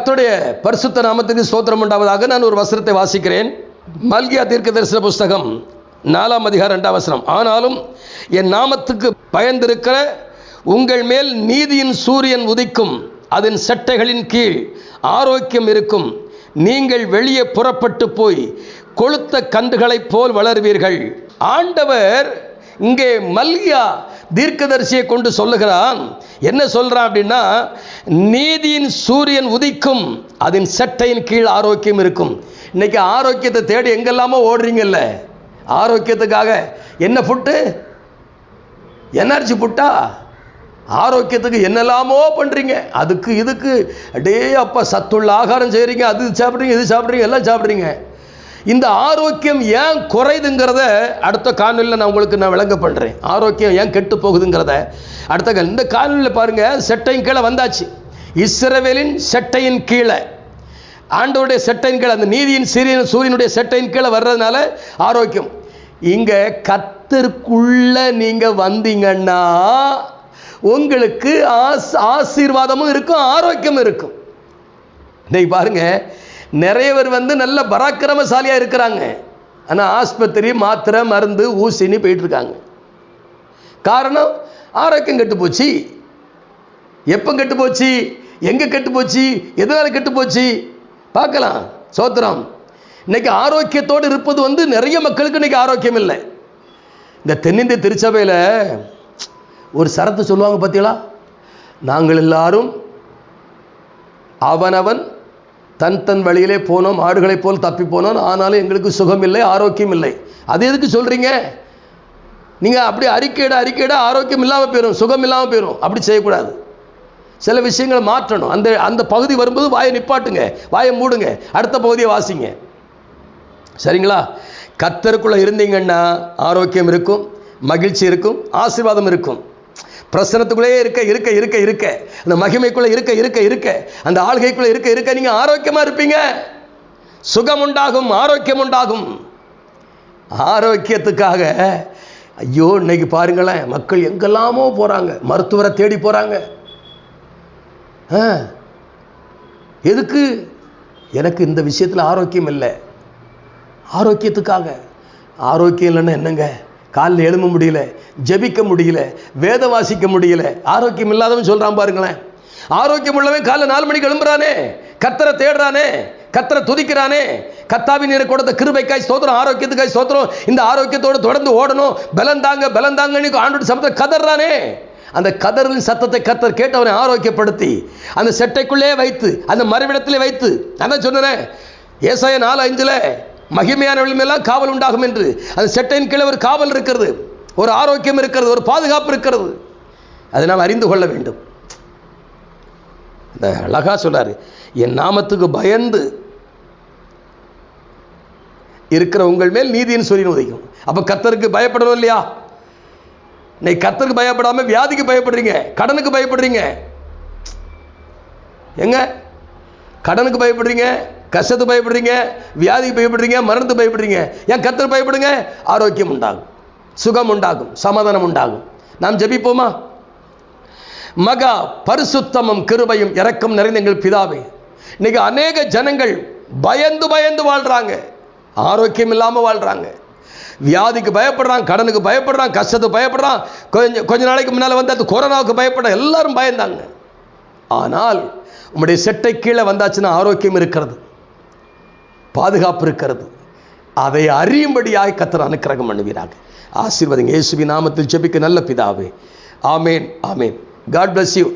கத்துடைய பரிசுத்த நாமத்துக்கு சோத்திரம் உண்டாவதாக நான் ஒரு வசனத்தை வாசிக்கிறேன். மல்கியா தீர்க்க தரிசன புஸ்தகம் நாலாம் அதிகாரம் ரெண்டாம் வசனம். ஆனாலும் என் நாமத்துக்கு பயந்திருக்கிற உங்கள் மேல் நீதியின் சூரியன் உதிக்கும். அதன் சட்டைகளின் கீழ் ஆரோக்கியம் இருக்கும். நீங்கள் வெளியே புறப்பட்டு போய் கொளுத்த கன்றுகளைப் போல் வளருவீர்கள். ஆண்டவர் இங்கே மல்கியா தீர்க்கதரிசியை கொண்டு சொல்லுகிறான் என்ன சொல்கிறான் அப்படின்னா நீதியின் சூரியன் உதிக்கும் அதன் சட்டையின் கீழ் ஆரோக்கியம் இருக்கும். இன்னைக்கு ஆரோக்கியத்தை தேடி எங்கெல்லாமோ ஓடுறீங்கல்ல ஆரோக்கியத்துக்காக என்ன ஃபுட்டு எனர்ஜி ஃபுட்டா ஆரோக்கியத்துக்கு என்னெல்லாமோ பண்ணுறீங்க அதுக்கு இதுக்கு அடே அப்பா சத்துள்ள ஆகாரம் செய்கிறீங்க அது சாப்பிட்றீங்க இது சாப்பிட்றீங்க எல்லாம் சாப்பிட்றீங்க. இந்த ஆரோக்கியம் ஏன் குறையுதுங்கிறத அடுத்த காணொலியில் நான் உங்களுக்கு நான் விளங்க பண்ணுறேன் ஆரோக்கியம் ஏன் கெட்டு போகுதுங்கிறத. அடுத்த இந்த காணொலியில் பாருங்கள் செட்டையின் கீழே வந்தாச்சு. இஸ்ரவேலின் செட்டையின் கீழே. ஆண்டவருடைய செட்டையின் கீழே அந்த நீதியின் சீரியன் சூரியனுடைய செட்டையின் கீழே வர்றதுனால ஆரோக்கியம். இங்கே கத்திற்குள்ள நீங்கள் வந்தீங்கன்னா உங்களுக்கு ஆஸ் ஆசீர்வாதமும் இருக்கும் ஆரோக்கியம் இருக்கும். இன்னைக்கு பாருங்க நிறைய பேர் வந்து நல்ல பராக்கிரமசாலியாக இருக்கிறாங்க. ஆனால் ஆஸ்பத்திரி மாத்திரை மருந்து ஊசின்னு போயிட்டுருக்காங்க. காரணம் ஆரோக்கியம் கெட்டு போச்சு. எப்போ கெட்டு போச்சு? எங்கே கெட்டு போச்சு? எதனால் கெட்டு போச்சு? பார்க்கலாம். சோத்திரம். இன்னைக்கு ஆரோக்கியத்தோடு இருப்பது வந்து நிறைய மக்களுக்கு இன்னைக்கு ஆரோக்கியம் இல்லை. இந்த தென்னிந்திய திருச்சபையில் ஒரு சரத்து சொல்லுவாங்க பார்த்தீங்களா நாங்கள் எல்லாரும் அவனவன் தன் தன் வழியிலே போனோம் ஆடுகளைப் போல் தப்பி போனோம். ஆனாலும் எங்களுக்கு சுகம் இல்லை ஆரோக்கியம் இல்லை அது எதுக்கு சொல்கிறீங்க நீங்கள் அப்படி அறிக்கையிட அறிக்கையிட ஆரோக்கியம் இல்லாமல் போயிடும் சுகம் இல்லாமல் போயிடும் அப்படி செய்யக்கூடாது. சில விஷயங்களை மாற்றணும். அந்த அந்த பகுதி வரும்போது வாயை நிப்பாட்டுங்க வாயை மூடுங்க. அடுத்த பகுதியை வாசிங்க. சரிங்களா? கத்தருக்குள்ளே இருந்தீங்கன்னா ஆரோக்கியம் இருக்கும் மகிழ்ச்சி இருக்கும் ஆசீர்வாதம் இருக்கும். பிரசனத்துக்குள்ளே இருக்க இருக்க இருக்க இருக்க. அந்த மகிமைக்குள்ளே இருக்க இருக்க இருக்க. அந்த ஆளுகைக்குள்ளே இருக்க இருக்க. நீங்கள் ஆரோக்கியமாக இருப்பீங்க. சுகம் உண்டாகும் ஆரோக்கியம் உண்டாகும் ஆரோக்கியத்துக்காக ஐயோ இன்னைக்கு பாருங்களேன் மக்கள் எங்கெல்லாமோ போகிறாங்க மருத்துவரை தேடி போகிறாங்க ஆ. எதுக்கு? எனக்கு இந்த விஷயத்தில் ஆரோக்கியம் இல்லை. ஆரோக்கியத்துக்காக. ஆரோக்கியம் இல்லைன்னா என்னங்க? காலில் எழும்ப முடியல. ஜெபிக்க முடியல வேத வாசிக்க முடியல. ஆரோக்கியம் இல்லாதவன் சொல்கிறான் பாருங்களேன். ஆரோக்கியம் உள்ளவன் காலைல நாலு மணிக்கு எழும்புறானே கத்தரை தேடுறானே கத்தரை துதிக்கிறானே கத்தாவின் நீரை கொடுத்த கிருபைக்காய் ஸ்தோத்திரம் ஆரோக்கியத்துக்காய் ஸ்தோத்திரம். இந்த ஆரோக்கியத்தோடு தொடர்ந்து ஓடணும். பலந்தாங்க பலந்தாங்கன்னு ஆண்டு சமத்தை கதறானே. அந்த கதறின் சத்தத்தை கத்தர் கேட்டு அவனை ஆரோக்கியப்படுத்தி அந்த செட்டைக்குள்ளே வைத்து அந்த மறைவிடத்திலே வைத்து அதான் சொன்னேன் ஏசாய நாலு அஞ்சில் மகிமையானவர்கள் காவல் உண்டாகும் என்று. அந்த செட்டையின் கீழே ஒரு காவல் இருக்கிறது. ஒரு ஆரோக்கியம் இருக்கிறது ஒரு பாதுகாப்பு இருக்கிறது. அதை நாம் அறிந்து கொள்ள வேண்டும். இந்த அழகா சொல்றாரு என் நாமத்துக்கு பயந்து இருக்கிற உங்கள் மேல் நீதியின் சூரியன் உதைக்கும் அப்போ கத்தருக்கு பயப்படணும் இல்லையா? இன்னைக்கு கத்தருக்கு பயப்படாம வியாதிக்கு பயப்படுறீங்க கடனுக்கு பயப்படுறீங்க. எங்க? கடனுக்கு பயப்படுறீங்க கஷ்டத்துக்கு பயப்படுறீங்க வியாதிக்கு பயப்படுறீங்க மரணத்துக்கு பயப்படுறீங்க. ஏன் கத்தர் பயப்படுங்க? ஆரோக்கியம் உண்டாகும். சுகம் உண்டாகும் சமாதானம் உண்டாகும் நாம் ஜெபிப்போமா? மகா பரிசுத்தமும் கிருபையும் இறக்கம் நிறைந்த எங்கள் பிதாவே இன்னைக்கு அநேக ஜனங்கள் பயந்து பயந்து வாழ்றாங்க. ஆரோக்கியம் இல்லாமல் வாழ்றாங்க. வியாதிக்கு பயப்படுறான் கடனுக்கு பயப்படுறான் கஷ்டத்துக்கு பயப்படுறான். கொஞ்சம் கொஞ்ச நாளைக்கு முன்னால் வந்து அது கொரோனாவுக்கு பயப்பட எல்லாரும் பயந்தாங்க. ஆனால் உங்களுடைய செட்டை கீழே வந்தாச்சுன்னா ஆரோக்கியம் இருக்கிறது பாதுகாப்பு இருக்கிறது. அதை அறியும்படியாய் கத்தர் அனுக்கிரகம் பண்ணுவீராக. ஆசீர்வாதம் இயேசுவி நாமத்தில் ஜெபிக்க நல்ல பிதாவே. Amen amen. God bless you